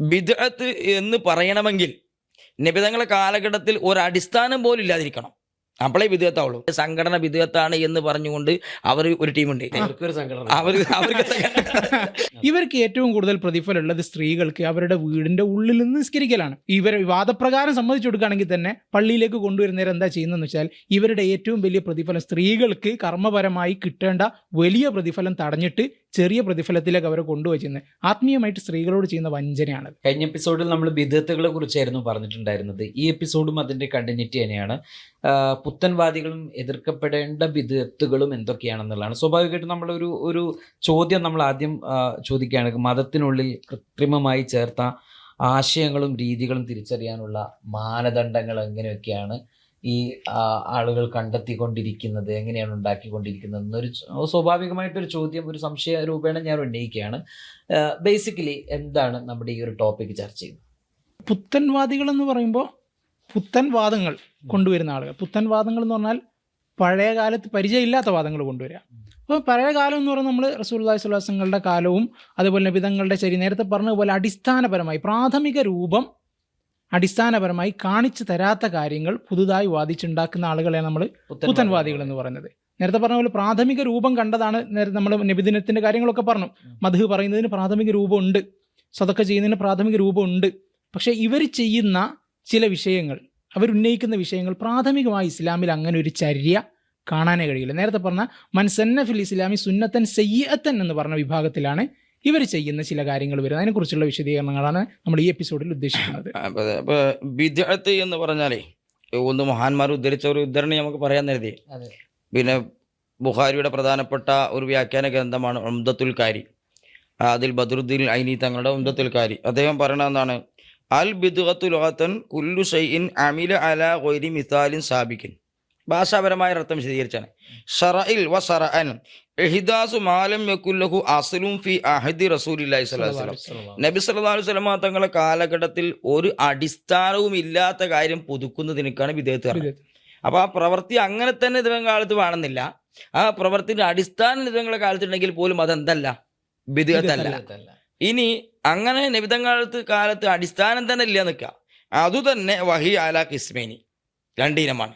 ബിദ്അത്ത് എന്ന് പറയണമെങ്കിൽ നിബിതങ്ങളെ കാലഘട്ടത്തിൽ ഒരു അടിസ്ഥാനം പോലും ഇല്ലാതിരിക്കണം. അപ്പോളേ വിധേയത്താവുള്ളൂ സംഘടന വിധേയത്താണ് എന്ന് പറഞ്ഞുകൊണ്ട് അവർ ഒരു ടീമുണ്ട്. ഇവർക്ക് ഏറ്റവും കൂടുതൽ പ്രതിഫലം ഉള്ളത് സ്ത്രീകൾക്ക് അവരുടെ വീടിന്റെ ഉള്ളിൽ നിന്ന് നിസ്കരിക്കലാണ്. ഇവർ വിവാദപ്രകാരം സമ്മതിച്ചു കൊടുക്കുകയാണെങ്കിൽ തന്നെ പള്ളിയിലേക്ക് കൊണ്ടുവരുന്നവർ എന്താ ചെയ്യുന്നതെന്ന് വെച്ചാൽ ഇവരുടെ ഏറ്റവും വലിയ പ്രതിഫലം സ്ത്രീകൾക്ക് കർമ്മപരമായി കിട്ടേണ്ട വലിയ പ്രതിഫലം തടഞ്ഞിട്ട് ചെറിയ പ്രതിഫലത്തിലേക്ക് അവരെ കൊണ്ടുവച്ചിരുന്നത് ആത്മീയമായിട്ട് സ്ത്രീകളോട് ചെയ്യുന്ന വഞ്ചനയാണ്. കഴിഞ്ഞ എപ്പിസോഡിൽ നമ്മൾ ബിദത്തുകളെ കുറിച്ചായിരുന്നു പറഞ്ഞിട്ടുണ്ടായിരുന്നത്. ഈ എപ്പിസോഡും അതിന്റെ കണ്ടിന്യൂറ്റി തന്നെയാണ്. പുത്തൻവാദികളും എതിർക്കപ്പെടേണ്ട ബിദത്തുകളും എന്തൊക്കെയാണെന്നുള്ളതാണ്. സ്വാഭാവികമായിട്ടും നമ്മളൊരു ഒരു ചോദ്യം നമ്മൾ ആദ്യം ചോദിക്കുകയാണ്. മതത്തിനുള്ളിൽ കൃത്രിമമായി ചേർത്ത ആശയങ്ങളും രീതികളും തിരിച്ചറിയാനുള്ള മാനദണ്ഡങ്ങൾ എങ്ങനെയൊക്കെയാണ്? ഈ ആളുകൾ കണ്ടെത്തിക്കൊണ്ടിരിക്കുന്നത് എങ്ങനെയാണ് ഉണ്ടാക്കിക്കൊണ്ടിരിക്കുന്നത് എന്നൊരു സ്വാഭാവികമായിട്ടൊരു ചോദ്യം ഒരു സംശയ രൂപേണ ഞാൻ ഉന്നയിക്കുകയാണ്. ബേസിക്കലി എന്താണ് നമ്മുടെ ഈ ഒരു ടോപ്പിക് ചർച്ച ചെയ്യുന്നത്? പുത്തൻവാദികൾ എന്ന് പറയുമ്പോൾ പുത്തൻവാദങ്ങൾ കൊണ്ടുവരുന്ന ആളുകൾ. പുത്തൻവാദങ്ങൾ എന്ന് പറഞ്ഞാൽ പഴയ കാലത്ത് പരിചയമില്ലാത്ത വാദങ്ങൾ കൊണ്ടുവരിക. അപ്പോൾ പഴയ കാലം എന്ന് പറഞ്ഞാൽ നമ്മൾ റസൂല്ലാഹി സ്വലാസങ്ങളുടെ കാലവും അതുപോലെ നബിതങ്ങളുടെ ശരി നേരത്തെ പറഞ്ഞതുപോലെ അടിസ്ഥാനപരമായി പ്രാഥമിക രൂപം അടിസ്ഥാനപരമായി കാണിച്ചു തരാത്ത കാര്യങ്ങൾ പുതുതായി വാദിച്ചുണ്ടാക്കുന്ന ആളുകളെ നമ്മൾ പുത്തൻവാദികൾ. എന്ന് പറയുന്നത്. നേരത്തെ പറഞ്ഞ പോലെ പ്രാഥമിക രൂപം കണ്ടതാണ് നേരത്തെ നമ്മൾ നബിദിനത്തിന്റെ കാര്യങ്ങളൊക്കെ പറഞ്ഞു. മധു പറയുന്നതിന് പ്രാഥമിക രൂപമുണ്ട്. സ്വതൊക്കെ ചെയ്യുന്നതിന് പ്രാഥമിക രൂപമുണ്ട്. പക്ഷേ ഇവർ ചെയ്യുന്ന ചില വിഷയങ്ങൾ അവരുന്നയിക്കുന്ന വിഷയങ്ങൾ പ്രാഥമികമായി ഇസ്ലാമിൽ അങ്ങനെ ഒരു ചര്യ കാണാനേ കഴിയില്ല. നേരത്തെ പറഞ്ഞ മൻസന്നഫിൽ ഇസ്ലാമി സുന്നത്തൻ സയ്യത്തൻ എന്ന് പറഞ്ഞ വിഭാഗത്തിലാണ് ഇവർ ചെയ്യുന്ന ചില കാര്യങ്ങൾ വരുന്നത് അതിനെക്കുറിച്ചുള്ള വിശദീകരണങ്ങളാണ് നമ്മൾ ഈ എപ്പിസോഡിൽ ഉദ്ദേശിക്കുന്നത്. വിദ്യാർത്ഥി അപ്പൊ ബിദ്അത്ത് എന്ന് പറഞ്ഞാലേ ഒന്ന് മഹാന്മാർ ഉദ്ധരിച്ച ഒരു ഉദ്ധരണി നമുക്ക് പറയാൻ നേരത്തെ. അതെ. പിന്നെ ബുഹാരിയുടെ പ്രധാനപ്പെട്ട ഒരു വ്യാഖ്യാന ഗ്രന്ഥമാണ് ഉംദത്തുൽ കാരി അതിൽ ബദറുദ്ദീൻ ഐനി തങ്ങളുടെ ഉംദത്തുൽ കാരി അദ്ദേഹം പറയണ എന്താണ്? അൽ ബിദ്അത്തു ലോകത്തൻ കുല്ലു ഷൈൻ അമില അല ഗൈരി മിസാലിൻ സാബിക്കിൻ ഭാഷാപരമായ അർത്ഥം വിശദീകരിച്ചാണ്. ഷറയിൽ വ ഷറഅൻ. എഹിദാസു മാലം യകുല്ലഹു അസലും ഫി അഹദി റസൂലില്ലാഹി സ്വല്ലല്ലാഹു അലൈഹി വസല്ലം. നബി സല്ലല്ലാഹു അലൈഹി വസല്ലം തങ്ങളുടെ കാലഘട്ടത്തിൽ ഒരു അടിസ്ഥാനവും ഇല്ലാത്ത കാര്യം പുതുക്കുന്നതിനേക്കാണ് വിധേയത്ത് പറയുന്നത് അപ്പൊ ആ പ്രവൃത്തി അങ്ങനെ തന്നെ ഇതുവരെ കാലത്ത് വേണമെന്നില്ല. ആ പ്രവൃത്തിയുടെ അടിസ്ഥാന കാലത്ത് കാലത്തുണ്ടെങ്കിൽ പോലും അതെന്തല്ല? വിധേയത്തല്ല ഇനി അങ്ങനെ നിബിതങ്ങാലത്ത് കാലത്ത് അടിസ്ഥാനം തന്നെ ഇല്ല നിൽക്കുക. അതുതന്നെ വഹി ആല കിസ്മേനി. രണ്ടിനമാണ്.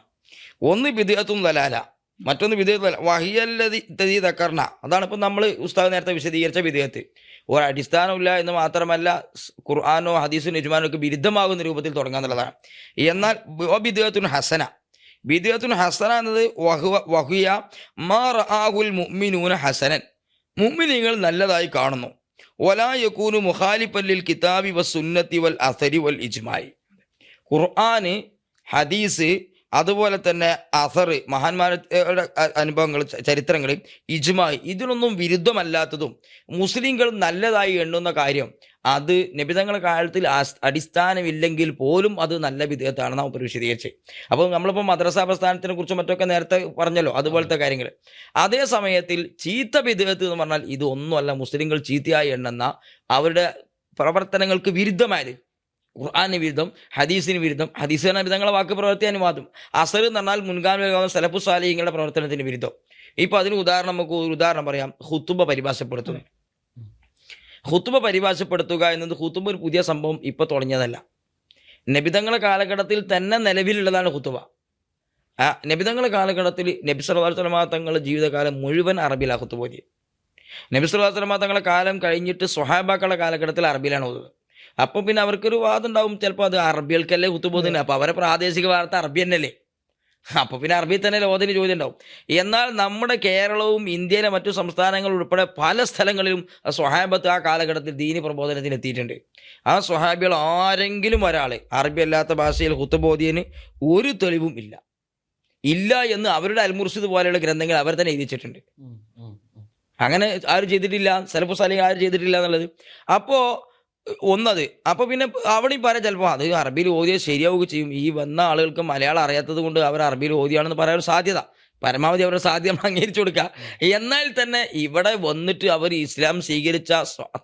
ഒന്ന് വിധേയത്തും ദലാല മറ്റൊന്ന് വിധേയത്വ വഹിയല്ലതി തക്കർണ അതാണ് ഇപ്പം നമ്മൾ ഉസ്താവ് നേരത്തെ വിശദീകരിച്ച വിധേയത്ത് ഒരു അടിസ്ഥാനമില്ല എന്ന് മാത്രമല്ല ഖുർആാനോ ഹദീസോ യജുമാനോ ഒക്കെ വിരുദ്ധമാകുന്ന രൂപത്തിൽ തുടങ്ങാന്നുള്ളതാണ് എന്നാൽ ബിദുൻ ഹസന. ബിദുൻ ഹസന എന്നത് വഹുയ മാ റആഹുൽ മുഅ്മിനൂന ഹസനൻ. മുഅ്മിനീങ്ങൾ നല്ലതായി കാണുന്നു. ഒലാ യക്കൂനു മുഹാലിപ്പല്ലിൽ കിതാബി വ സുന്നത്തി വൽ അസരി വൽ ഇജ്മായി. ഖുർആാന് ഹദീസ് അതുപോലെ തന്നെ അസർ മഹാന്മാരുടെ അനുഭവങ്ങൾ ചരിത്രങ്ങൾ ഇജ്മായി ഇതിനൊന്നും വിരുദ്ധമല്ലാത്തതും മുസ്ലിങ്ങൾ നല്ലതായി എണ്ണുന്ന കാര്യം അത് നബിതങ്ങളുടെ കാലത്തിൽ അടിസ്ഥാനമില്ലെങ്കിൽ പോലും അത് നല്ല വിധേയത്താണ് അവർ വിശദീകരിച്ച് അപ്പോൾ നമ്മളിപ്പോൾ മദ്രസ പ്രസ്ഥാനത്തിനെ കുറിച്ച് മറ്റൊക്കെ നേരത്തെ പറഞ്ഞല്ലോ അതുപോലത്തെ കാര്യങ്ങൾ. അതേ സമയത്തിൽ ചീത്ത വിധേയത്ത് എന്ന് പറഞ്ഞാൽ ഇതൊന്നുമല്ല മുസ്ലിങ്ങൾ ചീത്തയായി എണ്ണുന്ന അവരുടെ പ്രവർത്തനങ്ങൾക്ക് വിരുദ്ധമായത്. ഖുർആാന് വിരുദ്ധം ഹദീസിന് വിരുദ്ധം ഹദീസ് വിധങ്ങളെ വാക്ക് പ്രവർത്തി അനുവാദം. അസർ എന്ന് പറഞ്ഞാൽ മുൻഗാമി സലഫു സാലിഹിങ്ങളുടെ പ്രവർത്തനത്തിന് വിരുദ്ധം. ഇപ്പൊ അതിന് ഉദാഹരണം നമുക്ക് ഒരു ഉദാഹരണം പറയാം. ഹുത്തുബ പരിഭാഷപ്പെടുത്തുന്നു. ഹുത്തുബ പരിഭാഷപ്പെടുത്തുക എന്നത് ഹുത്തുബ ഒരു പുതിയ സംഭവം ഇപ്പൊ തുടങ്ങിയതല്ല. നബിതങ്ങളുടെ കാലഘട്ടത്തിൽ തന്നെ നിലവിലുള്ളതാണ് ഹുത്തുബ ആ നബിതങ്ങളുടെ കാലഘട്ടത്തിൽ നബി സല്ലല്ലാഹു തങ്ങളുടെ ജീവിതകാലം മുഴുവൻ അറബിയിലാണ് ഹുത്തുബോതി നബി സല്ലല്ലാഹു തങ്ങളുടെ കാലം കഴിഞ്ഞിട്ട് സ്വഹാബാക്കളുടെ കാലഘട്ടത്തിൽ അറബിയിലാണ് ഓതുന്നത്. അപ്പോൾ പിന്നെ അവർക്കൊരു വാദം ഉണ്ടാവും ചിലപ്പോൾ അത് അറബികൾക്കല്ലേ കുത്തുപോകുന്നത്. അപ്പോൾ അവരെ പ്രാദേശിക വാർത്ത അറബി തന്നെയല്ലേ? അപ്പോൾ പിന്നെ അറബി തന്നെ ലോകത്തിന് ചോദ്യം ഉണ്ടാവും. എന്നാൽ നമ്മുടെ കേരളവും ഇന്ത്യയിലെ മറ്റു സംസ്ഥാനങ്ങൾ ഉൾപ്പെടെ പല സ്ഥലങ്ങളിലും സ്വഹാബത്ത് ആ കാലഘട്ടത്തിൽ ദീനി പ്രബോധനത്തിന് എത്തിയിട്ടുണ്ട്. ആ സ്വഹാബികൾ ആരെങ്കിലും ഒരാൾ അറബി അല്ലാത്ത ഭാഷയിൽ കുത്തുബോധിയന് ഒരു തെളിവും ഇല്ല. ഇല്ല എന്ന് അവരുടെ അൽമുർഷിദ് പോലെയുള്ള ഗ്രന്ഥങ്ങൾ അവർ തന്നെ എഴുതിച്ചിട്ടുണ്ട്. അങ്ങനെ ആരും ചെയ്തിട്ടില്ല. സലഫു സാലിഹ് ആരും ചെയ്തിട്ടില്ല എന്നുള്ളത്. അപ്പോൾ ഒന്നത്. അപ്പൊ പിന്നെ അവിടെ ഈ പറയാം ചിലപ്പോൾ അത് അറബിയിൽ ഓതിയത് ശരിയാവുക ചെയ്യും. ഈ വന്ന ആളുകൾക്ക് മലയാളം അറിയാത്തത് കൊണ്ട് അവർ അറബിയിൽ ഓതിയാണെന്ന് പറയാൻ സാധ്യത. പരമാവധി അവരുടെ സാധ്യത നമ്മൾ അംഗീകരിച്ചു കൊടുക്കുക. എന്നാൽ തന്നെ ഇവിടെ വന്നിട്ട് അവർ ഇസ്ലാം സ്വീകരിച്ച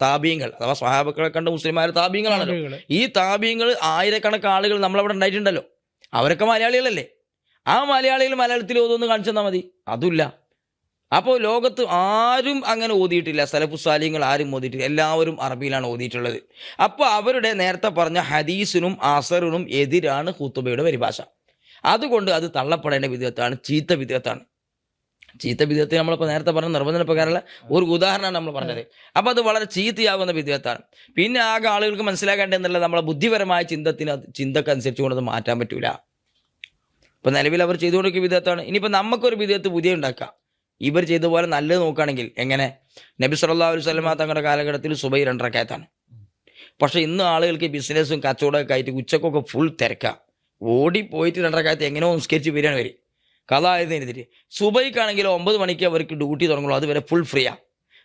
താപീയങ്ങൾ അഥവാ സ്വഹാബക്കളെ കണ്ട മുസ്ലിംമാരെ താപീയങ്ങളാണല്ലോ ഈ താപീയങ്ങൾ ആയിരക്കണക്കിന് ആളുകൾ നമ്മളവിടെ ഉണ്ടായിട്ടുണ്ടല്ലോ. അവരൊക്കെ മലയാളികളല്ലേ. ആ മലയാളികൾ മലയാളത്തിൽ ഓതൊന്ന് കാണിച്ചു തന്നാൽ മതി. അതുമില്ല. അപ്പോൾ ലോകത്ത് ആരും അങ്ങനെ ഓതിയിട്ടില്ല. സലഫുസാലിങ്ങൾ ആരും ഓതിയിട്ടില്ല. എല്ലാവരും അറബിയിലാണ് ഓതിയിട്ടുള്ളത്. അപ്പോൾ അവരുടെ നേരത്തെ പറഞ്ഞ ഹദീസിനും അസറിനും എതിരാണ് ഹുത്തുബയുടെ പരിഭാഷ. അതുകൊണ്ട് അത് തള്ളപ്പെടേണ്ട വിധത്താണ് ചീത്ത വിധത്താണ്. ചീത്ത വിധത്തിൽ നമ്മളിപ്പോൾ നേരത്തെ പറഞ്ഞ നിർബന്ധന പ്രകാരമുള്ള ഒരു ഉദാഹരണമാണ് നമ്മൾ പറഞ്ഞത്. അപ്പോൾ അത് വളരെ ചീത്തയാവുന്ന വിധത്താണ്. പിന്നെ ആകെ ആളുകൾക്ക് മനസ്സിലാക്കേണ്ടതെന്നുള്ള നമ്മളെ ബുദ്ധിപരമായ ചിന്തത്തിന് ചിന്തക്കനുസരിച്ച് അത് മാറ്റാൻ പറ്റൂല. ഇപ്പം നിലവിൽ അവർ ചെയ്തുകൊണ്ടിരിക്കുന്ന വിധത്താണ്. ഇനിയിപ്പോൾ നമുക്കൊരു വിധത്ത് പുതിയ ഉണ്ടാക്കാം. ഇവർ ചെയ്ത പോലെ നല്ലത് നോക്കുകയാണെങ്കിൽ എങ്ങനെ? നബി സല്ലാ അലൈഹി സ്വലമ തങ്ങളുടെ കാലഘട്ടത്തിൽ സുബൈ രണ്ടരക്കയത്താണ് പക്ഷെ ഇന്ന് ആളുകൾക്ക് ബിസിനസ്സും കച്ചവടമൊക്കെ ആയിട്ട് ഉച്ചക്കൊക്കെ ഫുൾ തിരക്കാം. ഓടി പോയിട്ട് എങ്ങനെ എങ്ങനെയോ സംസ്കരിച്ച് വരികയാണ് വരും കഥ ആയതിനെതിരെ സുബൈക്കാണെങ്കിൽ ഒമ്പത് മണിക്ക് അവർക്ക് ഡ്യൂട്ടി തുടങ്ങുള്ളൂ. അതുവരെ ഫുൾ ഫ്രീയാണ്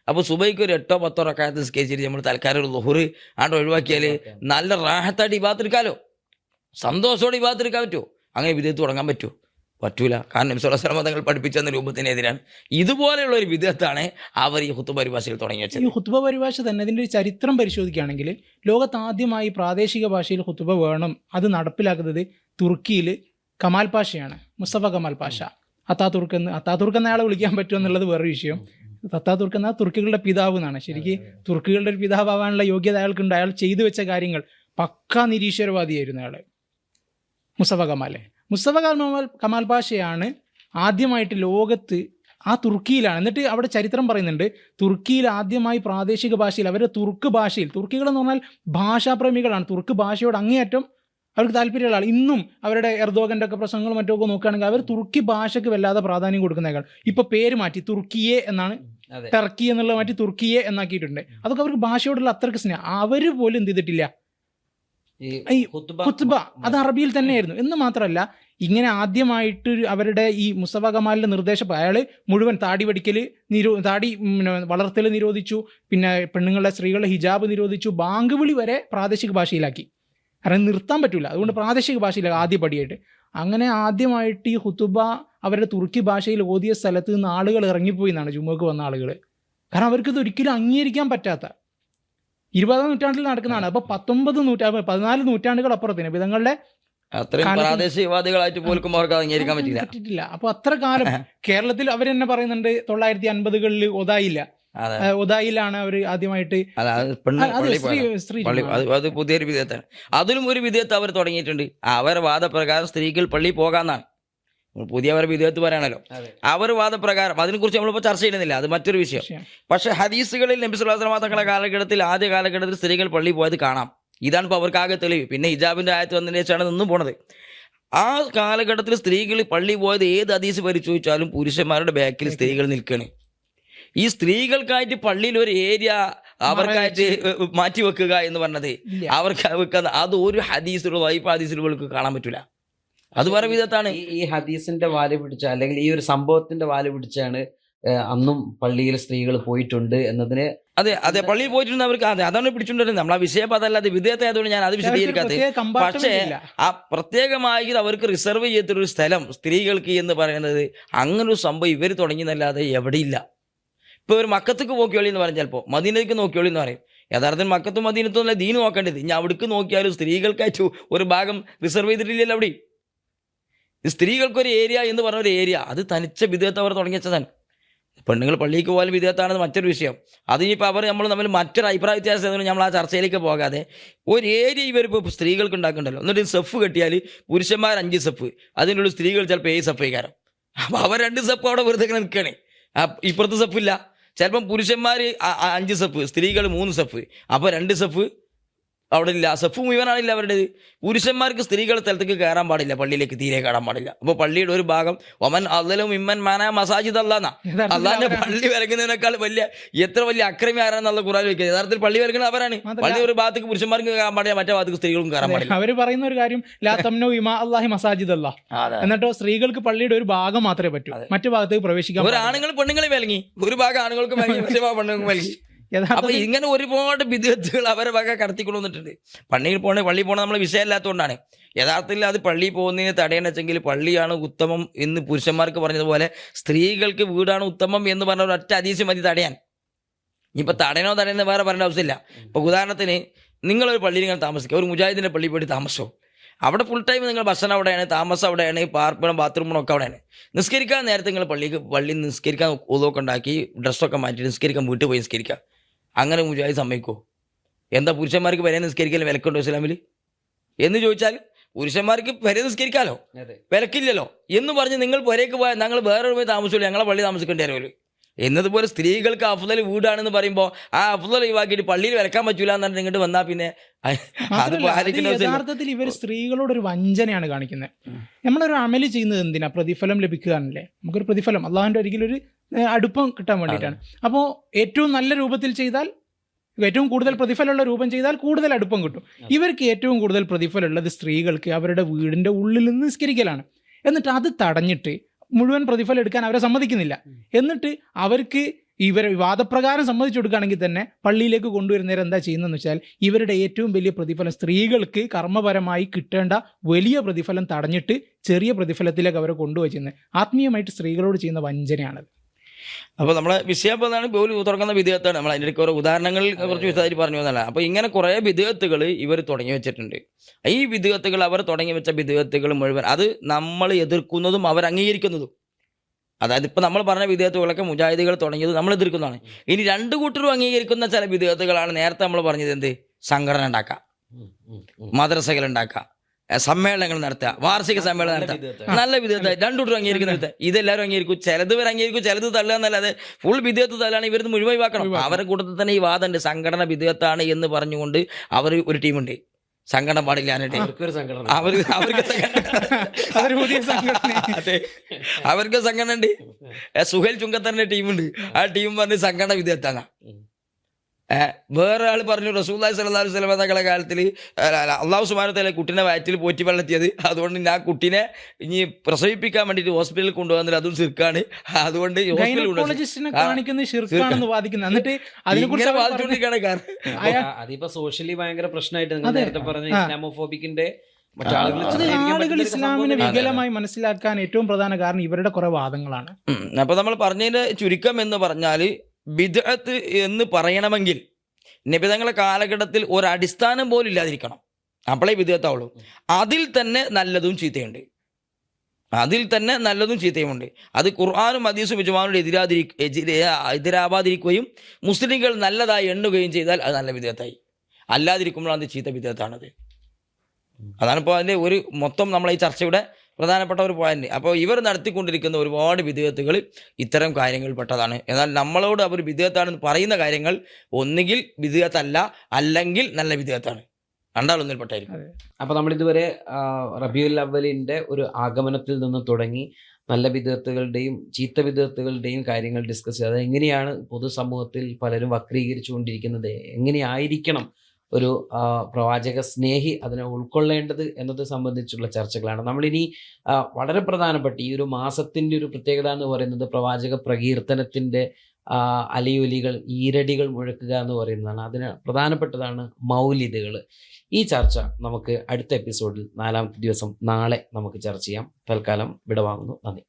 അപ്പോൾ സുബൈക്ക് ഒരു എട്ടോ പത്തോ റക്കായത്ത് സ്കെച്ചിട്ട് നമ്മൾ തൽക്കാലം ഒരു ലുഹുറ് ആണ്ട് ഒഴിവാക്കിയാൽ നല്ല റാഹത്തായിട്ട് ഈ ഭാഗത്തെടുക്കാലോ സന്തോഷത്തോടെ ഈ ഭാഗത്തെടുക്കാൻ പറ്റുമോ? അങ്ങനെ വിധേയത്ത് തുടങ്ങാൻ പറ്റുമോ? പറ്റൂല. കാരണം നബി നബ്സുല്ലാസ്ലാം തങ്ങൾ പഠിപ്പിച്ചെന്ന രൂപത്തിനെതിരാണ്. ഇതുപോലെയുള്ള ഒരു വിധത്താണ് അവർ ഈ ഹുത്തുബ പരിഭാഷയിൽ തുടങ്ങി വെച്ചത്. ഈ ഹുത്തുബ പരിഭാഷ തന്നെ അതിന്റെ ഒരു ചരിത്രം പരിശോധിക്കുകയാണെങ്കിൽ ലോകത്ത് ആദ്യമായി പ്രാദേശിക ഭാഷയിൽ ഹുത്തുബ വേണം. അത് നടപ്പിലാക്കുന്നത് തുർക്കിയിൽ കമാൽ പാഷയാണ്. മുസ്തഫ കമാൽ പാഷ. അത്താതുർക്ക് എന്ന് അത്താതുർക്ക് എന്നയാളെ വിളിക്കാൻ പറ്റുമോ എന്നുള്ളത് വേറൊരു വിഷയം. അത്താതുർക്ക് എന്നാൽ തുർക്കികളുടെ പിതാവ് എന്നാണ്. ശരിക്കും തുർക്കികളുടെ ഒരു പിതാവാകാനുള്ള യോഗ്യത അയാൾക്കുണ്ട്. അയാൾ ചെയ്തു വെച്ച കാര്യങ്ങൾ പക്കാ നിരീശ്വരവാദിയായിരുന്നു അയാൾ മുസഫ കമാലെ. മുസ്തഫ കമാൽ കമാൽ പാഷയാണ് ആദ്യമായിട്ട് ലോകത്ത് ആ തുർക്കിയിലാണ്. എന്നിട്ട് അവിടെ ചരിത്രം പറയുന്നുണ്ട് തുർക്കിയിൽ ആദ്യമായി പ്രാദേശിക ഭാഷയിൽ അവരുടെ തുർക്ക് ഭാഷയിൽ തുർക്കികൾ എന്ന് പറഞ്ഞാൽ ഭാഷാപ്രേമികളാണ് തുർക്ക് ഭാഷയോട് അങ്ങേയറ്റം അവർക്ക് താല്പര്യമുള്ള ആൾ ഇന്നും അവരുടെ എർദോഗന്റെ ഒക്കെ പ്രസംഗങ്ങളും മറ്റൊക്കെ നോക്കുകയാണെങ്കിൽ അവർ തുർക്കി ഭാഷയ്ക്ക് വല്ലാതെ പ്രാധാന്യം കൊടുക്കുന്നേക്കാൾ ഇപ്പൊ പേര് മാറ്റി തുർക്കിയെ എന്നാണ് ടർക്കി എന്നുള്ളത് മാറ്റി തുർക്കിയെ എന്നാക്കിയിട്ടുണ്ട്. അതൊക്കെ അവർക്ക് ഭാഷയോടുള്ള അത്രയ്ക്ക് സ്നേഹം. അവർ പോലും എന്ത് ചെയ്തിട്ടില്ല. ഈ കുത്തുബ അത് അറബിയിൽ തന്നെയായിരുന്നു. എന്ന് മാത്രമല്ല ഇങ്ങനെ ആദ്യമായിട്ട് അവരുടെ ഈ മുസ്തഫ കമാലിന്റെ നിർദ്ദേശം അയാൾ മുഴുവൻ താടി പഠിക്കൽ നിരോ താടി വളർത്തൽ നിരോധിച്ചു. പിന്നെ പെണ്ണുങ്ങളുടെ സ്ത്രീകളുടെ ഹിജാബ് നിരോധിച്ചു. ബാങ്ക് വിളി വരെ പ്രാദേശിക ഭാഷയിലാക്കി. കാരണം നിർത്താൻ പറ്റില്ല അതുകൊണ്ട് പ്രാദേശിക ഭാഷയിലാക്കി ആദ്യ പടിയായിട്ട് അങ്ങനെ ആദ്യമായിട്ട് ഈ ഹുത്തുബ അവരുടെ തുർക്കി ഭാഷയിൽ ഓതിയ സ്ഥലത്ത് നിന്ന് ആളുകൾ ഇറങ്ങിപ്പോയി എന്നാണ്. ജുമ്മക്ക് വന്ന ആളുകൾ കാരണം അവർക്കിത് ഒരിക്കലും അംഗീകരിക്കാൻ പറ്റാത്ത ഇരുപതാം നൂറ്റാണ്ടിൽ നടക്കുന്നതാണ്. അപ്പൊ പത്തൊമ്പത് നൂറ്റാണ്ട് പതിനാല് നൂറ്റാണ്ടുകൾ അപ്പുറത്തിന് വിധങ്ങളുടെ പ്രാദേശികവാദികളായിട്ട് പോലും അവർക്ക് അംഗീകരിക്കാൻ പറ്റില്ല പറ്റിയിട്ടില്ല. അപ്പൊ അത്ര കാലം കേരളത്തിൽ അവർ തന്നെ പറയുന്നുണ്ട് തൊള്ളായിരത്തി അൻപതുകളിൽ ഒതായില്ല ഒതായിലാണ് അവർ ആദ്യമായിട്ട് അത് പുതിയൊരു വിധേയത്താണ് അതിലും ഒരു വിധേയത്വം അവർ തുടങ്ങിയിട്ടുണ്ട്. അവർ വാദപ്രകാരം സ്ത്രീകൾ പള്ളി പോകാന്നാണ്. പുതിയ അവർ വിധേയത്ത് പറയാണല്ലോ. അവർ വാദപ്രകാരം അതിനെക്കുറിച്ച് നമ്മളിപ്പോൾ ചർച്ച ചെയ്യുന്നില്ല അത് മറ്റൊരു വിഷയം. പക്ഷെ ഹദീസുകളിൽ നബി സുല്ലാസ്ലാം തങ്ങളുടെ കാലഘട്ടത്തിൽ ആദ്യ കാലഘട്ടത്തിൽ സ്ത്രീകൾ പള്ളി പോയത് കാണാം. ഇതാണ് ഇപ്പോൾ അവർക്ക് ആകെ തെളിവ്. പിന്നെ ഹിജാബിന്റെ ആയത്ത് വന്നതിന് ശേഷമാണ് നിന്നും പോണത്. ആ കാലഘട്ടത്തിൽ സ്ത്രീകൾ പള്ളി പോയത് ഏത് ഹദീസ് പരിശോധിച്ചാലും പുരുഷന്മാരുടെ ബാക്കിൽ സ്ത്രീകൾ നിൽക്കണ്. ഈ സ്ത്രീകൾക്കായിട്ട് പള്ളിയിൽ ഒരു ഏരിയ അവർക്കായിട്ട് മാറ്റി വെക്കുക എന്ന് പറഞ്ഞത് അവർക്ക് വെക്കുന്ന അത് ഒരു ഹദീസിലുള്ള വൈപ്പ് ഹദീസിലുകൾക്ക് കാണാൻ പറ്റൂല. അത് വേറെ വിധത്താണ്. ഈ ഹദീസിന്റെ വാൽ പിടിച്ച അല്ലെങ്കിൽ ഈ ഒരു സംഭവത്തിന്റെ വാൽ പിടിച്ചാണ് അന്നും പള്ളിയിൽ സ്ത്രീകൾ പോയിട്ടുണ്ട് എന്നതിന് അതെ അതെ പള്ളിയിൽ പോയിട്ടുണ്ട് അവർക്ക്. അതെ അതാണ് പിടിച്ചുകൊണ്ടിരുന്നത്. നമ്മൾ ആ വിഷയം അതല്ലാതെ അത് വിധേയത്തെ ആയതുകൊണ്ട് ഞാൻ അത് വിശദീകരിക്കാത്ത പക്ഷേ ആ പ്രത്യേകമായി അവർക്ക് റിസർവ് ചെയ്തിട്ടൊരു സ്ഥലം സ്ത്രീകൾക്ക് എന്ന് പറയുന്നത് അങ്ങനെ ഒരു സംഭവം ഇവർ തുടങ്ങിയെന്നല്ലാതെ എവിടെയില്ല. ഇപ്പോൾ ഒരു മക്കത്തേക്ക് നോക്കിയോളി എന്ന് പറഞ്ഞാൽ ചിലപ്പോൾ മദീനയ്ക്ക് നോക്കിയോളി എന്ന് പറയും. യഥാർത്ഥത്തിൽ മക്കത്തും മദീനത്തും അല്ല ദീന് നോക്കേണ്ടത്. ഇനി അവിടേക്ക് നോക്കിയാലും സ്ത്രീകൾക്കായിട്ട് ഒരു ഭാഗം റിസർവ് ചെയ്തിട്ടില്ലല്ലോ അവിടെ സ്ത്രീകൾക്കൊരു ഏരിയ എന്ന് പറഞ്ഞ ഒരു ഏരിയ. അത് തനിച്ച വിധേയത്വം അവർ തുടങ്ങിയതാണ് പെണ്ണുങ്ങൾ പള്ളിക്ക് പോയാലും വിധേയത്താണെന്ന് മറ്റൊരു വിഷയം. അതിനിപ്പോൾ അവർ നമ്മൾ തമ്മിൽ മറ്റൊരു അഭിപ്രായ വ്യത്യാസം നമ്മൾ ആ ചർച്ചയിലേക്ക് പോകാതെ ഒരു ഏരിയ ഇവരിപ്പോൾ സ്ത്രീകൾക്ക് ഉണ്ടാക്കണ്ടല്ലോ. എന്നിട്ട് സെഫ് കെട്ടിയാൽ പുരുഷന്മാർ അഞ്ച് സെഫ്. അതിനുള്ള സ്ത്രീകൾ ചിലപ്പോൾ ഏഴ് സെഫ് കയറും അപ്പോൾ അവർ രണ്ട് സെഫ് അവിടെ വെറുതെ ഇങ്ങനെ നിൽക്കണേ. ഇപ്പുറത്ത് സെഫില്ല. ചിലപ്പം പുരുഷന്മാർ അഞ്ച് സെഫ് സ്ത്രീകൾ മൂന്ന് സെഫ്. അപ്പോൾ രണ്ട് സെഫ് അവിടെ ഇല്ല സെഫും മുഴുവനാണില്ല അവരുടേത് പുരുഷന്മാർക്ക് സ്ത്രീകൾ സ്ഥലത്തേക്ക് കയറാൻ പാടില്ല. പള്ളിയിലേക്ക് തീരെ കയറാൻ പാടില്ല. അപ്പോൾ പള്ളിയുടെ ഒരു ഭാഗം ഒമൻ അല്ലലും ഇമ്മൻ മാന മസാജിദ് അല്ലാന്നാ അള്ളാന്റെ പള്ളി വരയ്ക്കുന്നതിനേക്കാൾ വലിയ എത്ര വലിയ അക്രമി ആരാന്നുള്ള ഖുറാൻ വെക്കുക യഥാർത്ഥത്തിൽ പള്ളി വരക്കുന്നത് അവരാണ്. പള്ളി ഒരു ഭാഗത്തേക്ക് പുരുഷന്മാർക്ക് കയറാൻ പാടില്ല മറ്റേ ഭാഗത്തേക്ക് സ്ത്രീകളും കയറാൻ പാടില്ല. അവർ പറയുന്ന ഒരു കാര്യം ലാ ഇമാ അള്ളാഹി മസാജിദ് അല്ല. എന്നിട്ടോ സ്ത്രീകൾക്ക് പള്ളിയുടെ ഒരു ഭാഗം മാത്രമേ പറ്റൂ. മറ്റു ഭാഗത്തേക്ക് പ്രവേശിക്കാൻ ഒരു. ആണുങ്ങൾ പെണ്ണുങ്ങളെ വിലങ്ങി. ഒരു ഭാഗം ആണുങ്ങൾക്ക് വിലങ്ങി മറ്റേ ഭാഗം പെണ്ണുങ്ങൾക്ക് വിലങ്ങി. അപ്പൊ ഇങ്ങനെ ഒരുപാട് വിദ്യാർത്ഥികൾ അവരെ വക കടത്തിക്കൊണ്ടുവന്നിട്ടുണ്ട്. പള്ളിയിൽ പോകണേ പള്ളി പോകണ നമ്മൾ വിഷയമല്ലാത്തതുകൊണ്ടാണ്. യഥാർത്ഥത്തിൽ അത് പള്ളിയിൽ പോകുന്നതിന് തടയണച്ചെങ്കിൽ പള്ളിയാണ് ഉത്തമം എന്ന് പുരുഷന്മാർക്ക് പറഞ്ഞതുപോലെ സ്ത്രീകൾക്ക് വീടാണ് ഉത്തമം എന്ന് പറഞ്ഞ ഒരു ഒറ്റ അതീശം മതി തടയാൻ. ഇനിയിപ്പോൾ തടയണോ തടയുന്ന വേറെ പറയേണ്ട ആവശ്യമില്ല. ഇപ്പോൾ ഉദാഹരണത്തിന് നിങ്ങളൊരു പള്ളിയിൽ ഇങ്ങനെ താമസിക്കുക. ഒരു മുജാഹിദിന്റെ പള്ളിയിൽ പോയിട്ട് താമസോ അവിടെ ഫുൾ ടൈം നിങ്ങൾ ഭക്ഷണം അവിടെയാണ് താമസം അവിടെയാണ് പാർപ്പിടം ബാത്റൂമിനും ഒക്കെ അവിടെയാണ്. നിസ്കരിക്കാൻ നേരത്തെ നിങ്ങൾ പള്ളിക്ക് പള്ളി നിസ്കരിക്കാൻ ഉതൊക്കെ ഉണ്ടാക്കി ഡ്രസ്സൊക്കെ മാറ്റി നിസ്കരിക്കാൻ വീട്ടിൽ പോയി നിസ്കരിക്കാം അങ്ങനെ മുജാഹിദ് സമ്മതിക്കോ എന്താ പുരുഷന്മാർക്ക് വരെ നിസ്കരിക്കാൻ വിലക്കുണ്ടോ ഇസ്ലാമിൽ എന്ന് ചോദിച്ചാൽ പുരുഷന്മാർക്ക് വരെ നിസ്കരിക്കാലോ? വിലക്കില്ലല്ലോ. എന്ന് പറഞ്ഞ് നിങ്ങൾ പുരയ്ക്ക് പോയാൽ ഞങ്ങൾ വേറെ പോയി താമസിച്ചു ഞങ്ങളെ പള്ളി താമസിക്കേണ്ടി വരുമല്ലോ എന്നതുപോലെ സ്ത്രീകൾക്ക് അഫ്ദൽ വീടാണെന്ന് പറയുമ്പോൾ ആ അഫ്ദൽ ഒഴിവാക്കിയിട്ട് പള്ളിയിൽ വിലക്കാൻ പറ്റൂല എന്ന് പറഞ്ഞിട്ട് ഇങ്ങോട്ട് വന്നാൽ പിന്നെ അത് യഥാർത്ഥത്തിൽ ഇവർ സ്ത്രീകളോട് ഒരു വഞ്ചനയാണ് കാണിക്കുന്നത്. നമ്മളൊരു അമൽ ചെയ്യുന്നത് എന്തിനാ? പ്രതിഫലം ലഭിക്കുകയാണല്ലേ? നമുക്കൊരു പ്രതിഫലം അള്ളാഹുന്റെ ഒരിക്കലും ഒരു അടുപ്പം കിട്ടാൻ വേണ്ടിയിട്ടാണ്. അപ്പോൾ ഏറ്റവും നല്ല രൂപത്തിൽ ചെയ്താൽ ഏറ്റവും കൂടുതൽ പ്രതിഫലമുള്ള രൂപം ചെയ്താൽ കൂടുതൽ അടുപ്പം കിട്ടും. ഇവർക്ക് ഏറ്റവും കൂടുതൽ പ്രതിഫലമുള്ളത് സ്ത്രീകൾക്ക് അവരുടെ വീടിന്റെ ഉള്ളിൽ നിന്ന് നിസ്കരിക്കലാണ്. എന്നിട്ട് അത് തടഞ്ഞിട്ട് മുഴുവൻ പ്രതിഫലം എടുക്കാൻ അവരെ സമ്മതിക്കുന്നില്ല. എന്നിട്ട് അവർക്ക് ഇവർ വാദപ്രകാരം സമ്മതിച്ചു കൊടുക്കുകയാണെങ്കിൽ തന്നെ പള്ളിയിലേക്ക് കൊണ്ടുവരുന്നവർ എന്താ ചെയ്യുന്നതെന്ന് വെച്ചാൽ ഇവരുടെ ഏറ്റവും വലിയ പ്രതിഫലം സ്ത്രീകൾക്ക് കർമ്മപരമായി കിട്ടേണ്ട വലിയ പ്രതിഫലം തടഞ്ഞിട്ട് ചെറിയ പ്രതിഫലത്തിലേക്ക് അവരെ കൊണ്ടുപോയി ചെയ്യുന്നത് ആത്മീയമായിട്ട് സ്ത്രീകളോട് ചെയ്യുന്ന വഞ്ചനയാണത്. അപ്പോൾ നമ്മളെ വിഷയം ഇപ്പോൾ എന്താണ് ജോലി തുറക്കുന്ന വിധേയത്താണ് നമ്മൾ അതിന്റെ ഇടയ്ക്ക് ഓരോ ഉദാഹരണങ്ങൾ കുറച്ച് വിശദമായി പറഞ്ഞു എന്നല്ല അപ്പോൾ ഇങ്ങനെ കുറേ വിധേയത്തുകൾ ഇവർ തുടങ്ങി വെച്ചിട്ടുണ്ട്. ഈ വിധേയത്തുകൾ അവർ തുടങ്ങി വെച്ച വിധേയത്തുകൾ മുഴുവൻ അത് നമ്മൾ എതിർക്കുന്നതും അവർ അംഗീകരിക്കുന്നതും. അതായത് ഇപ്പം നമ്മൾ പറഞ്ഞ വിധേയത്തുകളൊക്കെ മുജാഹിദികൾ തുടങ്ങിയത് നമ്മൾ എതിർക്കുന്നതാണ്. ഇനി രണ്ട് കൂട്ടരും അംഗീകരിക്കുന്ന ചില വിധേയത്തുകളാണ് നേരത്തെ നമ്മൾ പറഞ്ഞത് എന്ത്? സംഘടന ഉണ്ടാക്കുക. മദ്രസകൾ ഉണ്ടാക്കുക. സമ്മേളനങ്ങൾ നടത്തുക. വാർഷിക സമ്മേളനം നടത്തുക. വിധേയത്വം. നല്ല വിധേയത്വം രണ്ടു കൂട്ടർ അംഗീകരിക്കുന്ന വിധേയത ഇതെല്ലാവരും അംഗീകരിക്കും. ചിലത് ഇവർ അംഗീകരിക്കും ചിലത് തള്ളുക എന്നല്ലാതെ ഫുൾ വിധേയത്ത് തല്ലാണ് ഇവർ മുഴുവൻ ഒഴിവാക്കണം. അവരുടെ കൂട്ടത്തിൽ തന്നെ ഈ വാദമുണ്ട് സംഘടന വിധേയത്താണ് എന്ന് പറഞ്ഞുകൊണ്ട് അവർ ഒരു ടീമുണ്ട്. സംഘടന പാടില്ല അവർക്ക് അവർക്ക് സംഘടന ഉണ്ട്. സുഹേൽ ചുങ്കത്തറിന്റെ ടീമുണ്ട്. ആ ടീം പറഞ്ഞ് സംഘടന വിധേയത്താണ്. വേറെ ആൾ പറഞ്ഞു റസൂല്ലായി അലൈഹി വസല്ലം തങ്ങളുടെ കാലത്തിൽ അള്ളാഹു സുബാനത്തല്ലേ കുട്ടീനെ വയറ്റിൽ പോറ്റി വളർത്തിയത് അതുകൊണ്ട് ഞാൻ ആ കുട്ടീനെ ഇനി പ്രസവിപ്പിക്കാൻ വേണ്ടിയിട്ട് ഹോസ്പിറ്റലിൽ കൊണ്ടുവന്നത് അതും സിർക്കാണ് അതുകൊണ്ട് അതിപ്പോ സോഷ്യലി ഭയങ്കര പ്രശ്നമായിട്ട് നിങ്ങൾ നേരത്തെ പറഞ്ഞ ഇസ്ലാമോഫോബിക്കിന്റെ ആളുകൾ ഇസ്ലാമിനെ വികലമായി മനസ്സിലാക്കാൻ ഏറ്റവും പ്രധാന കാരണം ഇവരുടെ കുറെ വാദങ്ങളാണ്. അപ്പൊ നമ്മൾ പറഞ്ഞതിന്റെ ചുരുക്കം എന്ന് പറഞ്ഞാൽ ബിദ്അത്ത് എന്ന് പറയണമെങ്കിൽ നിബിതങ്ങളെ കാലഘട്ടത്തിൽ ഒരു അടിസ്ഥാനം പോലും ഇല്ലാതിരിക്കണം. അപ്പോഴേ വിധേയത്താവുള്ളൂ അതിൽ തന്നെ നല്ലതും ചീത്തയുണ്ട്. അതിൽ തന്നെ നല്ലതും ചീത്തയുമുണ്ട്. അത് ഖുർആാനും ഹദീസും ഇജുമാനോട് എതിരാതിരി എതിരെ- എതിരാവാതിരിക്കുകയും മുസ്ലിങ്ങൾ നല്ലതായി എണ്ണുകയും ചെയ്താൽ അത് നല്ല വിധേയത്തായി അല്ലാതിരിക്കുമ്പോഴാണ് അത് ചീത്ത വിധേയത്താണത് അതാണ് ഇപ്പോൾ അതിന്റെ ഒരു മൊത്തം നമ്മളെ ഈ ചർച്ചയുടെ പ്രധാനപ്പെട്ട ഒരു പോയിന്റ് അപ്പോൾ ഇവർ നടത്തിക്കൊണ്ടിരിക്കുന്ന ഒരുപാട് വിധേയത്തുകൾ ഇത്തരം കാര്യങ്ങളിൽ പെട്ടതാണ്. എന്നാൽ നമ്മളോട് അവർ വിധേയത്താണെന്ന് പറയുന്ന കാര്യങ്ങൾ ഒന്നുകിൽ വിധേയത്തല്ല അല്ലെങ്കിൽ നല്ല വിധേയത്താണ്. രണ്ടാളൊന്നിൽപ്പെട്ടായിരിക്കും അപ്പൊ നമ്മൾ ഇതുവരെ റബിയുൽ അവലിന്റെ ഒരു ആഗമനത്തിൽ നിന്ന് തുടങ്ങി നല്ല വിദഗ്ധകളുടെയും ചീത്ത വിദഗ്ധകളുടെയും കാര്യങ്ങൾ ഡിസ്കസ് ചെയ്യുക അത് എങ്ങനെയാണ് പൊതുസമൂഹത്തിൽ പലരും വക്രീകരിച്ചുകൊണ്ടിരിക്കുന്നത്? എങ്ങനെയായിരിക്കണം ഒരു പ്രവാചക സ്നേഹി അതിനെ ഉൾക്കൊള്ളേണ്ടത് എന്നത് സംബന്ധിച്ചുള്ള ചർച്ചകളാണ്. നമ്മളിനി വളരെ പ്രധാനപ്പെട്ട ഈ ഒരു മാസത്തിന്റെ ഒരു പ്രത്യേകത എന്ന് പറയുന്നത് പ്രവാചക പ്രകീർത്തനത്തിന്റെ അലിയൊലികൾ ഈരടികൾ മുഴക്കുക എന്ന് പറയുന്നതാണ്. അതിന് പ്രധാനപ്പെട്ടതാണ് മൗലിദുകൾ. ഈ ചർച്ച നമുക്ക് അടുത്ത എപ്പിസോഡിൽ നാലാമത്തെ ദിവസം നാളെ നമുക്ക് ചർച്ച ചെയ്യാം. തൽക്കാലം വിടവാങ്ങുന്നു. നന്ദി.